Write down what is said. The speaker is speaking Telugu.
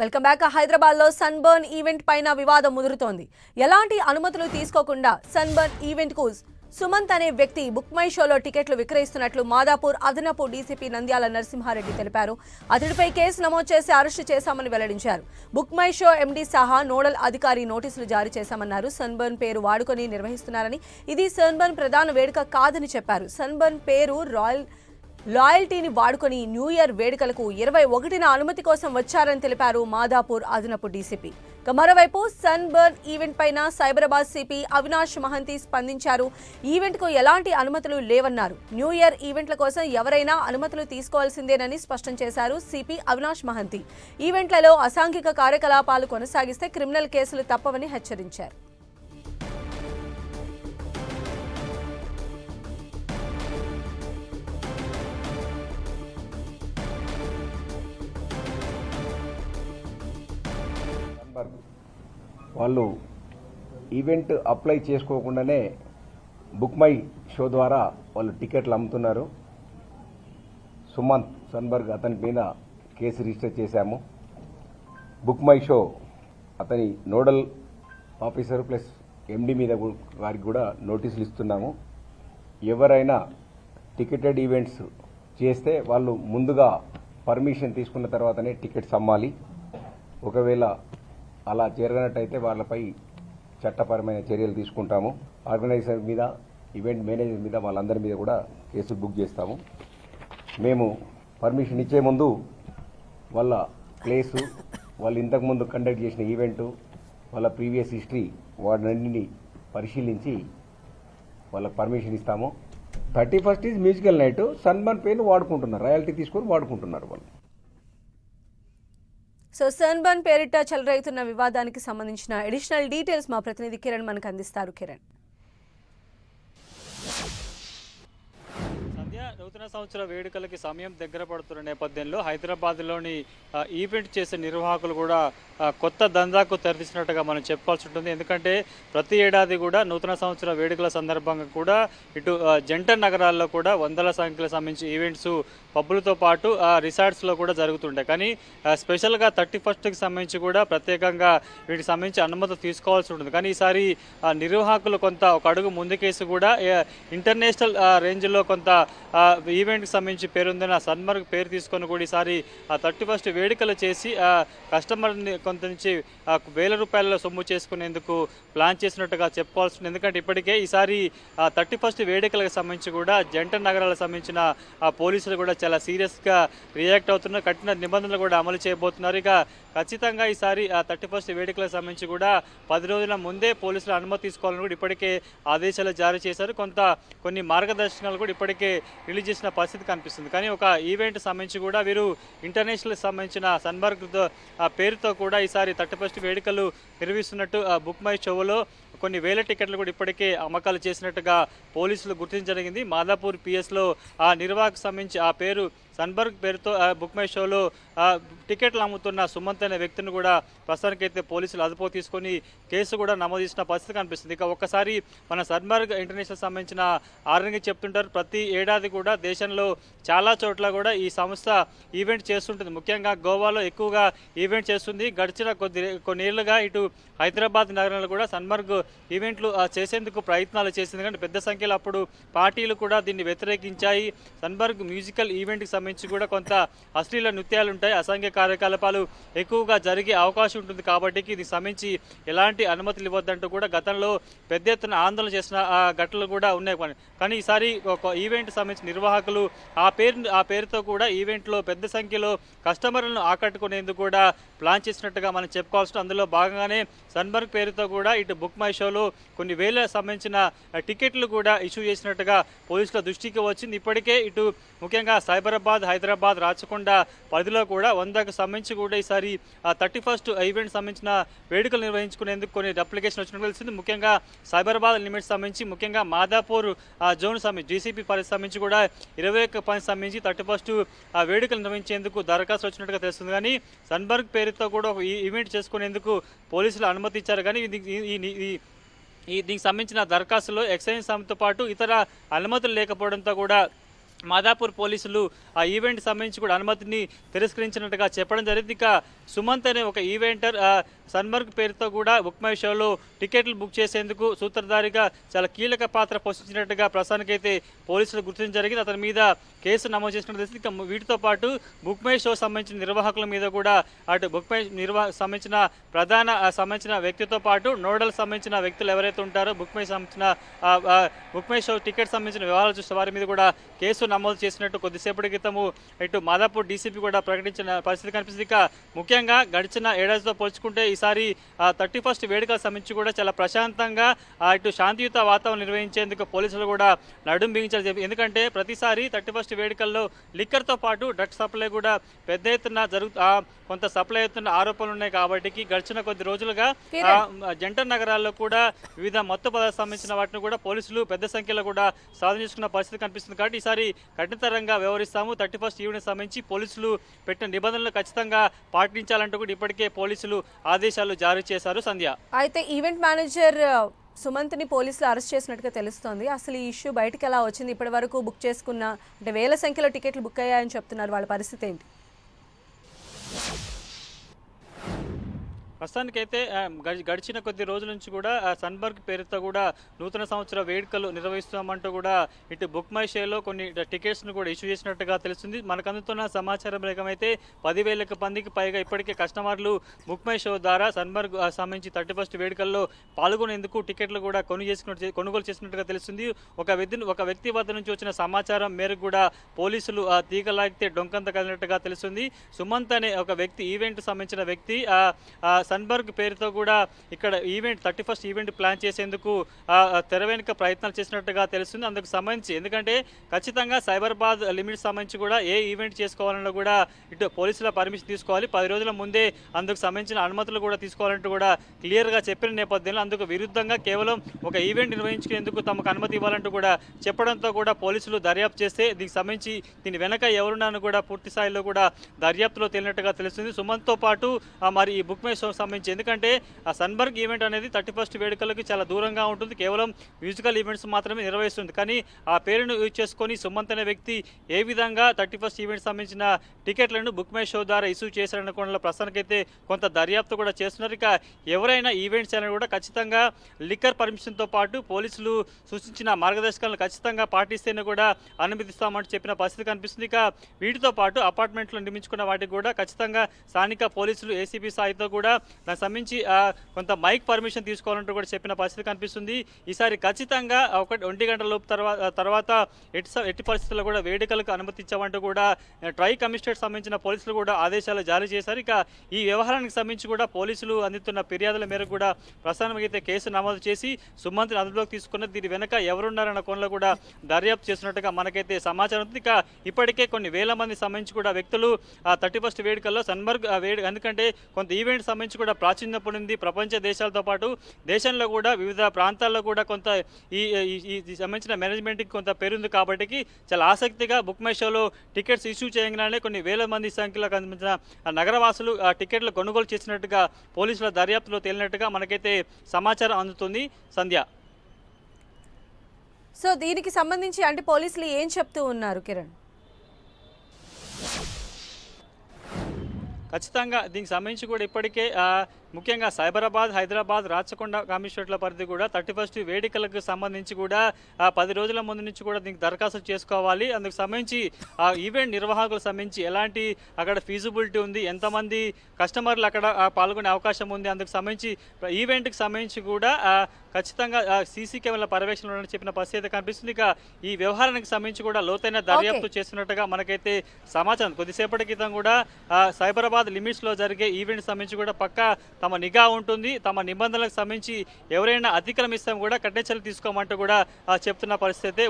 వెల్కమ్ బ్యాక్ హైదరాబాద్లో సన్బర్న్ ఈవెంట్ పైన వివాదం ముదురుతోంది. ఎలాంటి అనుమతులు తీసుకోకుండా సన్బర్న్ ఈవెంట్కు సుమంత్ అనే వ్యక్తి బుక్ మై షోలో టికెట్లు విక్రయిస్తున్నట్లు మాదాపూర్ అదనపు డీసీపీ నంద్యాల నరసింహారెడ్డి తెలిపారు. అతడిపై కేసు నమోదు చేసి అరెస్టు చేశామని వెల్లడించారు. బుక్ మై షో ఎండీ సహా నోడల్ అధికారి నోటీసులు జారీ చేశామన్నారు. సన్బర్న్ పేరు వాడుకొని నిర్వహిస్తున్నారని ఇది సన్బర్న్ ప్రధాన వేడుక కాదని చెప్పారు. సన్బర్న్ పేరు రాయల్ లాయల్టీని వాడుకొని న్యూ ఇయర్ వేడుకలకు ఇరవై ఒకటిన అనుమతి కోసం వచ్చారని తెలిపారు మాదాపూర్ అదనపు డీసీపీ. ఇక మరోవైపు సన్ బర్న్ ఈవెంట్ పైన సైబరాబాద్ సిపి అవినాష్ మహంతి స్పందించారు. ఈవెంట్కు ఎలాంటి అనుమతులు లేవన్నారు. న్యూ ఇయర్ ఈవెంట్ల కోసం ఎవరైనా అనుమతులు తీసుకోవాల్సిందేనని స్పష్టం చేశారు సిపి అవినాష్ మహంతి. ఈవెంట్లలో అసాంఘిక కార్యకలాపాలు కొనసాగిస్తే క్రిమినల్ కేసులు తప్పవని హెచ్చరించారు. వాళ్ళు ఈవెంట్ అప్లై చేసుకోకుండానే బుక్ మై షో ద్వారా వాళ్ళు టికెట్లు అమ్ముతున్నారు. సుమంత్ సన్బర్గ్ అతని మీద కేసు రిజిస్టర్ చేశాము. బుక్ మై షో అతని నోడల్ ఆఫీసర్ ప్లస్ ఎండి మీద వారికి కూడా నోటీసులు ఇస్తున్నాము. ఎవరైనా టికెటెడ్ ఈవెంట్స్ చేస్తే వాళ్ళు ముందుగా పర్మిషన్ తీసుకున్న తర్వాతనే టికెట్స్ అమ్మాలి. ఒకవేళ అలా జరగనట్టయితే వాళ్ళపై చట్టపరమైన చర్యలు తీసుకుంటాము. ఆర్గనైజర్ మీద ఈవెంట్ మేనేజర్ మీద వాళ్ళందరి మీద కూడా కేసు బుక్ చేస్తాము. మేము పర్మిషన్ ఇచ్చే ముందు వాళ్ళ ప్లేసు వాళ్ళు ఇంతకుముందు కండక్ట్ చేసిన ఈవెంటు వాళ్ళ ప్రీవియస్ హిస్టరీ వాటినన్నింటినీ పరిశీలించి వాళ్ళకి పర్మిషన్ ఇస్తాము. Thirty first is musical night సన్మన్ పేరు వాడుకుంటున్నారు రాయల్టీ తీసుకొని వాడుకుంటున్నారు వాళ్ళు. సో సన్బర్న్ పేరిట చెలరేగుతున్న వివాదానికి సంబంధించిన అడిషనల్ డీటెయిల్స్ మా ప్రతినిధి కిరణ్ మనకు అందిస్తారు కిరణ్. నూతన సంవత్సర వేడుకలకి సమయం దగ్గర పడుతున్న నేపథ్యంలో హైదరాబాద్లోని ఈవెంట్ చేసే నిర్వాహకులు కూడా కొత్త దందాకు తెరతీసినట్టుగా మనం చెప్పుకోవాల్సి ఉంటుంది. ఎందుకంటే ప్రతి ఏడాది కూడా నూతన సంవత్సర వేడుకల సందర్భంగా కూడా ఇటు జంట నగరాల్లో కూడా వందల సంఖ్యలో సంబంధించి ఈవెంట్స్ పబ్బులతో పాటు ఆ, రిసార్ట్స్లో కూడా జరుగుతుంటాయి. కానీ స్పెషల్గా థర్టీ ఫస్ట్కి సంబంధించి కూడా ప్రత్యేకంగా వీటికి సంబంధించి అనుమతి తీసుకోవాల్సి ఉంటుంది. కానీ ఈసారి ఆ, నిర్వాహకులు కొంత ఒక అడుగు ముందుకేసి కూడా ఇంటర్నేషనల్ రేంజ్లో కొంత ఈవెంట్కి సంబంధించి పేరుందిన సన్మార్క్ పేరు తీసుకొని కూడా ఈసారి ఆ థర్టీ ఫస్ట్ వేడుకలు చేసి ఆ, కస్టమర్ని కొంత నుంచి వేల రూపాయల సొమ్ము చేసుకునేందుకు ప్లాన్ చేసినట్టుగా చెప్పుకోవాల్సి ఎందుకంటే ఇప్పటికే ఈసారి ఆ థర్టీ ఫస్ట్ వేడుకలకు సంబంధించి కూడా జంట నగరాలకు సంబంధించిన ఆ, పోలీసులు కూడా చాలా సీరియస్గా రియాక్ట్ అవుతున్నారు. కఠిన నిబంధనలు కూడా అమలు చేయబోతున్నారు. ఇక ఖచ్చితంగా ఈసారి ఆ థర్టీ ఫస్ట్ వేడుకలకు సంబంధించి కూడా పది రోజుల ముందే పోలీసులు అనుమతి తీసుకోవాలని కూడా ఇప్పటికే ఆదేశాలు జారీ చేశారు. కొంత కొన్ని మార్గదర్శకాలు కూడా ఇప్పటికే రిలీజ్ చేసిన పరిస్థితి కనిపిస్తుంది. కానీ ఒక ఈవెంట్ సంబంధించి కూడా వీరు ఇంటర్నేషనల్ సంబంధించిన సన్బర్గ్ ఆ పేరుతో కూడా ఈసారి థర్టీ ఫస్ట్ వేడుకలు నిర్వహిస్తున్నట్టు ఆ బుక్ మై షోలో కొన్ని వేల టికెట్లు కూడా ఇప్పటికే అమ్మకాలు చేసినట్టుగా పోలీసులు గుర్తించడం జరిగింది. మాదాపూర్ పిఎస్లో ఆ నిర్వాహకు సంబంధించి ఆ పేరు సన్బర్గ్ పేరుతో బుక్ మై షోలో టికెట్లు అమ్ముతున్న సుమంత్ అనే వ్యక్తిని కూడా ప్రస్తుతానికైతే పోలీసులు అదుపు తీసుకొని కేసు కూడా నమోదు చేసిన పరిస్థితి కనిపిస్తుంది. ఇక ఒక్కసారి మన సన్బర్గ్ ఇంటర్నేషనల్ సంబంధించిన ఆర్గనైజ్ చెప్తుంటారు. ప్రతి ఏడాది కూడా దేశంలో చాలా చోట్ల కూడా ఈ సంస్థ ఈవెంట్ చేస్తుంటుంది. ముఖ్యంగా గోవాలో ఎక్కువగా ఈవెంట్ చేస్తుంది. గడిచిన కొద్ది కొన్నేళ్ళుగా ఇటు హైదరాబాద్ నగరంలో కూడా సన్బర్గ్ ఈవెంట్లు చేసేందుకు ప్రయత్నాలు చేసింది. కానీ పెద్ద సంఖ్యలో అప్పుడు పార్టీలు కూడా దీన్ని వ్యతిరేకించాయి. సన్బర్గ్ మ్యూజికల్ ఈవెంట్కి సంబంధించి కూడా కొంత అశ్లీల నృత్యాలు ఉంటాయి. అసంఖ్య కార్యకలాపాలు ఎక్కువగా జరిగే అవకాశం ఉంటుంది కాబట్టి దీనికి సంబంధించి ఎలాంటి అనుమతులు ఇవ్వద్దంటూ కూడా గతంలో పెద్ద ఎత్తున ఆందోళన చేసిన ఆ ఘటనలు కూడా ఉన్నాయి. కానీ ఈసారి ఒక ఈవెంట్ సంబంధించిన నిర్వాహకులు ఆ పేరు ఆ పేరుతో కూడా ఈవెంట్లో పెద్ద సంఖ్యలో కస్టమర్లను ఆకట్టుకునేందుకు కూడా ప్లాన్ చేసినట్టుగా మనం చెప్పుకోవాల్సిన అందులో భాగంగానే సన్బర్గ్ పేరుతో కూడా ఇటు బుక్ మై షోలో కొన్ని వేల సంబంధించిన టికెట్లు కూడా ఇష్యూ చేసినట్టుగా పోలీసుల దృష్టికి వచ్చింది. ఇప్పటికే ఇటు ముఖ్యంగా సైబరాబాద్ హైదరాబాద్ రాచకొండ పరిధిలో కూడా వందకు సంబంధించి కూడా ఈసారి థర్టీ ఫస్ట్ ఈవెంట్ సంబంధించిన వేడుకలు నిర్వహించుకునేందుకు కొన్ని అప్లికేషన్ వచ్చినట్టు తెలిసింది. ముఖ్యంగా సైబరాబాద్ లిమిట్ సంబంధించి ముఖ్యంగా మాదాపూర్ ఆ, జోన్ సంబంధించి జీసీపీ పరిధి సంబంధించి కూడా ఇరవై ఒక్క పాయింట్ సంబంధించి థర్టీ ఫస్ట్ ఆ వేడుకలు నిర్వహించేందుకు దరఖాస్తు వచ్చినట్టుగా తెలుస్తుంది. కానీ సన్బర్గ్ పేరుతో కూడా ఒక ఈ- ఈవెంట్ చేసుకునేందుకు పోలీసులు అనుమతి ఇచ్చారు కానీ ఈ- దీనికి సంబంధించిన దరఖాస్తులో ఎక్సైజ్ సమితితో పాటు ఇతర అనుమతులు లేకపోవడంతో కూడా మాదాపూర్ పోలీసులు ఆ ఈవెంట్ సంబంధించి కూడా అనుమతిని తిరస్కరించినట్టుగా చెప్పడం జరిగింది. ఇక సుమంత్ అనే ఒక ఈవెంటర్ సన్మర్గ్ పేరుతో కూడా బుక్ మై షోలో టికెట్లు బుక్ చేసేందుకు సూత్రధారిగా చాలా కీలక పాత్ర పోషించినట్టుగా ప్రస్తుతానికైతే పోలీసులు గుర్తించడం జరిగింది. అతని మీద కేసు నమోదు చేసినట్టు తెలిసింది ఇక వీటితో పాటు బుక్ మై షో సంబంధించిన నిర్వాహకుల మీద కూడా అటు బుక్ మై నిర్వా సంబంధించిన ప్రధాన సంబంధించిన వ్యక్తితో పాటు నోడల్ సంబంధించిన వ్యక్తులు ఎవరైతే ఉంటారో బుక్ మై సంబంధించిన ఆ, బుక్ మై షో టికెట్ సంబంధించిన వివరాలు చూసిన వారి మీద కూడా కేసు నమోదు చేసినట్టు కొద్దిసేపటి క్రితము ఇటు మాదాపూర్ డీసీపీ కూడా ప్రకటించిన పరిస్థితి కనిపిస్తుంది. ఇక ముఖ్యంగా గడిచిన ఏడాదితో పోల్చుకుంటే ఈసారి థర్టీ ఫస్ట్ వేడుకల సంబంధించి కూడా చాలా ప్రశాంతంగా ఇటు శాంతియుత వాతావరణం నిర్వహించేందుకు పోలీసులు కూడా నడుం బిగించారు. ఎందుకంటే ప్రతిసారి థర్టీ ఫస్ట్ వేడుకల్లో లిక్కర్తో పాటు డ్రగ్స్ సప్లై కూడా పెద్ద ఎత్తున జరుగు కొంత సప్లై అవుతున్న ఆరోపణలు ఉన్నాయి కాబట్టి గడిచిన కొద్ది రోజులుగా ఆ, జంట నగరాల్లో కూడా వివిధ మత్తు పదార్థాలకు సంబంధించిన వాటిని కూడా పోలీసులు పెద్ద సంఖ్యలో కూడా సాధన చేసుకున్న పరిస్థితి కనిపిస్తుంది. కాబట్టి ఈసారి కఠినతరంగా వ్యవహరిస్తాము. థర్టీ ఫస్ట్ ఈవెంట్ సంబంధించి పోలీసులు పెట్టిన నిబంధనలు ఖచ్చితంగా పాటించాలంటూ కూడా ఇప్పటికే పోలీసులు ఆదేశాలు జారీ చేశారు సంధ్య. అయితే ఈవెంట్ మేనేజర్ సుమంత్ని పోలీసులు అరెస్ట్ చేసినట్టుగా తెలుస్తోంది. అసలు ఈ ఇష్యూ బయటకు ఎలా వచ్చింది? ఇప్పటి వరకు బుక్ చేసుకున్న అంటే వేల సంఖ్యలో టికెట్లు బుక్ అయ్యాయని చెప్తున్నారు. వాళ్ళ పరిస్థితి ఏంటి? ప్రస్తుతానికైతే అయితే గడి- గడిచిన కొద్ది రోజుల నుంచి కూడా సన్బర్గ్ పేరుతో కూడా నూతన సంవత్సర వేడుకలు నిర్వహిస్తామంటూ కూడా ఇటు బుక్ మై షేలో కొన్ని టికెట్స్ను కూడా ఇష్యూ చేసినట్టుగా తెలుస్తుంది. మనకు అందుతున్న సమాచారం ప్రకారమైతే పదివేలకు మందికి పైగా ఇప్పటికే కస్టమర్లు బుక్ మై షో ద్వారా సన్బర్గ్ సంబంధించి థర్టీ ఫస్ట్ వేడుకల్లో పాల్గొనేందుకు టికెట్లు కూడా కొను చేసుకున్నట్టు కొనుగోలు చేసినట్టుగా తెలుస్తుంది. ఒక వ్యక్తి ఒక వ్యక్తి వద్ద నుంచి వచ్చిన సమాచారం మేరకు కూడా పోలీసులు తీగలాగితే డొంకంత కదిలినట్టుగా తెలుస్తుంది. సుమంత్ అనే ఒక వ్యక్తి ఈవెంట్ సంబంధించిన వ్యక్తి సన్బర్గ్ పేరుతో కూడా ఇక్కడ event thirty first event plan చేసేందుకు తెర వెనుక ప్రయత్నాలు చేసినట్టుగా తెలుస్తుంది. అందుకు సంబంధించి ఎందుకంటే ఖచ్చితంగా సైబరాబాద్ లిమిట్ సంబంధించి కూడా ఏ ఈవెంట్ చేసుకోవాలన్నా కూడా ఇటు పోలీసుల పర్మిషన్ తీసుకోవాలి. పది రోజుల ముందే అందుకు సంబంధించిన అనుమతులు కూడా తీసుకోవాలంటూ కూడా క్లియర్గా చెప్పిన నేపథ్యంలో అందుకు విరుద్ధంగా కేవలం ఒక ఈవెంట్ నిర్వహించుకునేందుకు తమకు అనుమతి ఇవ్వాలంటూ కూడా చెప్పడంతో కూడా పోలీసులు దర్యాప్తు చేస్తే దీనికి సంబంధించి దీని వెనక ఎవరున్నాను కూడా పూర్తి స్థాయిలో కూడా దర్యాప్తులో తేలినట్టుగా తెలుస్తుంది. సుమంత్తో పాటు మరి ఈ బుక్ మై షో సంబంధించి. ఎందుకంటే ఆ సన్బర్గ్ ఈవెంట్ అనేది థర్టీ ఫస్ట్ వేడుకలకు చాలా దూరంగా ఉంటుంది. కేవలం మ్యూజికల్ ఈవెంట్స్ మాత్రమే నిర్వహిస్తుంది. కానీ ఆ పేరును యూజ్ చేసుకొని సుమంత్ అనే వ్యక్తి ఏ విధంగా థర్టీ ఫస్ట్ ఈవెంట్ సంబంధించిన టికెట్లను బుక్ మై షో ద్వారా ఇష్యూ చేశారన్న కోణంలో ప్రస్తుతానికైతే కొంత దర్యాప్తు కూడా చేస్తున్నారు. ఇక ఎవరైనా ఈవెంట్స్ అయినా కూడా ఖచ్చితంగా లిక్కర్ పర్మిషన్తో పాటు పోలీసులు సూచించిన మార్గదర్శకాలను ఖచ్చితంగా పాటిస్తేనే కూడా అనుమతిస్తామంటూ చెప్పిన పరిస్థితి కనిపిస్తుంది. ఇక వీటితో పాటు అపార్ట్మెంట్లో నిర్మించుకున్న వాటికి కూడా ఖచ్చితంగా స్థానిక పోలీసులు ఏసీబీ స్థాయితో కూడా దానికి సంబంధించి కొంత మైక్ పర్మిషన్ తీసుకోవాలంటూ కూడా చెప్పిన పరిస్థితి కనిపిస్తుంది. ఈసారి ఖచ్చితంగా ఒకటి ఒంటి గంటల లోపు తర్వాత తర్వాత ఎట్టి ఎట్టి పరిస్థితుల్లో కూడా వేడుకలకు అనుమతించామంటూ కూడా ట్రై కమిషనరేట్ సంబంధించిన పోలీసులు కూడా ఆదేశాలు జారీ చేశారు. ఇక ఈ వ్యవహారానికి సంబంధించి కూడా పోలీసులు అందుతున్న ఫిర్యాదుల మేరకు కూడా ప్రసారమైతే కేసు నమోదు చేసి సుమంత్ని అదుపులోకి తీసుకున్న దీని వెనక ఎవరున్నారన్న కోణంలో కూడా దర్యాప్తు చేస్తున్నట్టుగా మనకైతే సమాచారం ఉంది. ఇక ఇప్పటికే కొన్ని వేల మంది సంబంధించి కూడా వ్యక్తులు థర్టీ ఫస్ట్ వేడుకల్లో సన్మర్గ్ వేడు ఎందుకంటే కొంత ఈవెంట్ సంబంధించి కూడా ప్రాచుర్యం పొందింది ప్రపంచ దేశాలతో పాటు దేశంలో కూడా వివిధ ప్రాంతాల్లో కూడా కొంత ఈ ఈ- సంబంధించిన మేనేజ్మెంట్కి కొంత పేరుంది కాబట్టి చాలా ఆసక్తిగా బుక్ మై షోలో టికెట్స్ ఇష్యూ చేయగానే కొన్ని వేల మంది సంఖ్యలో సంబంధించిన నగరవాసులు ఆ టికెట్లు కొనుగోలు చేసినట్టుగా పోలీసుల దర్యాప్తులో తేలినట్టుగా మనకైతే సమాచారం అందుతుంది. సంధ్య. సో దీనికి సంబంధించి అంటే పోలీసులు ఏం చెప్తూ ఉన్నారు కిరణ్? ఖచ్చితంగా దీనికి సంబంధించి కూడా ఇప్పటికే ముఖ్యంగా సైబరాబాద్ హైదరాబాద్ రాచకొండ కమిషనరేట్ల పరిధి కూడా థర్టీ ఫస్ట్ వేడుకలకు సంబంధించి కూడా పది రోజుల ముందు నుంచి కూడా దీనికి దరఖాస్తు చేసుకోవాలి. అందుకు సంబంధించి ఆ ఈవెంట్ నిర్వాహకులకు సంబంధించి ఎలాంటి అక్కడ ఫీజిబిలిటీ ఉంది ఎంతమంది కస్టమర్లు అక్కడ పాల్గొనే అవకాశం ఉంది అందుకు సంబంధించి ఈవెంట్కి సంబంధించి కూడా ఖచ్చితంగా సీసీ కెమెరాల పర్యవేక్షణ ఉండాలని చెప్పిన పరిస్థితి కనిపిస్తుంది. ఇక ఈ వ్యవహారానికి సంబంధించి కూడా లోతైన దర్యాప్తు చేస్తున్నట్టుగా మనకైతే సమాచారం. కొద్దిసేపటి క్రితం కూడా సైబరాబాద్ లిమిట్స్లో జరిగే ఈవెంట్ సంబంధించి కూడా పక్కా తమ నిఘా ఉంటుంది తమ నిబంధనలకు సంబంధించి ఎవరైనా అతిక్రమిస్తాం కూడా కఠిన చర్యలు తీసుకోమంటూ కూడా చెప్తున్న పరిస్థితి